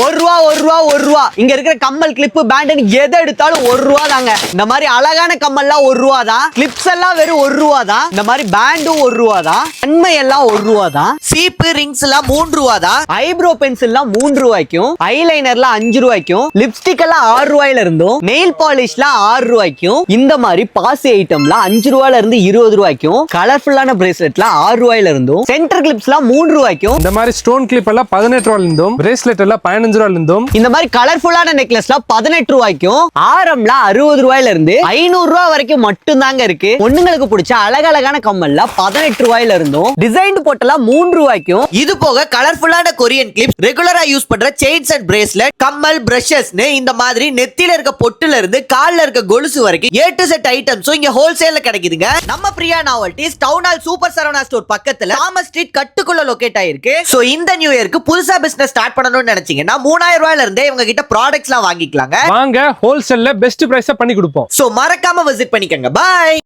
ஒரு ரூபா ஒரு ரூபா ஒரு ரூபா. இங்க இருக்கிற கம்மல் கிளிப் பேண்ட் எதை எடுத்தாலும் ஒரு ரூபா தாங்க. இந்த மாதிரி அழகான கம்மல்லாம் ஒரு ரூபா தான். கிளிப்ஸ் எல்லாம் வெறும் ஒரு ரூபா தான். இந்த மாதிரி பேண்டும் ஒரு ரூபா தான். தன்மை எல்லாம் ஒரு ரூபா தான். சீப்பு ரிங்ஸ் எல்லாம் மூன்று ரூபா தான். ஐப்ரோ பென்சில்லாம் மூன்று ரூபாய்க்கும். ஐலைனர்ல அஞ்சு ரூபாய்க்கும். லிப்ஸ்டிக் எல்லாம் ஆறு ரூபாயில இருந்தும் நெயில் பாலிஷ்லாம் ஆறு ரூபாய்க்கும். இந்த மாதிரி பாசி ஐட்டம்லாம் அஞ்சு ரூபாயில இருந்து இருபது ரூபாய்க்கும். கலர்ஃபுல்லான பிரேஸ்லெட்லாம் ஆறு ரூபாயில இருந்தும் சென்டர் கிளிப்ஸ்லாம் மூன்று ரூபாய்க்கும். இந்த மாதிரி ஸ்டோன் கிளிப் எல்லாம் பதினெட்டு ரூபாயில இருந்தும் பிரேஸ்லெட் எல்லாம் பதினஞ்சு ரூபாயில இருந்தும் இந்த மாதிரி கலர்ஃபுல்லான நெக்லஸ்ல பதினெட்டு ரூபாய்க்கும் ஆரம்ல அறுபது ரூபாயில இருந்து ஐநூறு ரூபாய் வரைக்கும் மட்டும் தாங்க இருக்கு. பொண்ணுங்களுக்கு பிடிச்ச அழகழகான கம்மல்ல பதினெட்டு ரூபாயில இருந்தும் டிசைன் போட்டெல்லாம் மூன்று ரூபாய்க்கும். இது போக கலர்ஃபுல்லான கொரியன் கிளிப்ஸ் ரெகுலரா யூஸ் பண்ற செயின்ஸ் அண்ட் பிரேஸ்லெட் கம்மல் பிரஷஸ்னு இந்த மாதிரி நெத்தில இருக்க பொட்டுல இருந்து கால்ல இருக்க கொலுசு வரைக்கும் ஏ டு செட் ஐட்டம்ஸும் இங்க ஹோல்சேல்ல கிடைக்குதுங்க. நம்ம Priya novelties town hall super Saravana store பக்கத்துல தாமஸ் ஸ்ட்ரீட் கட்டுக்குள்ள லொகேட் ஆயிருக்கு. சோ இந்த நியூ இயருக்கு புதுசா பிசினஸ் ஸ்டார்ட் பண்ணணும்னு நினைச்சீங்கன்னா மூணாயிரம் ரூபாயில இருந்தே இவங்க கிட்ட ப்ராடக்ட்ஸ் எல்லாம் வாங்கிக்கலாங்க. வாங்க ஹோல்சேல்ல பெஸ்ட் பிரைஸா பண்ணி கொடுப்போம். சோ மறக்காம விசிட் பண்ணிக்கங்க. பாய்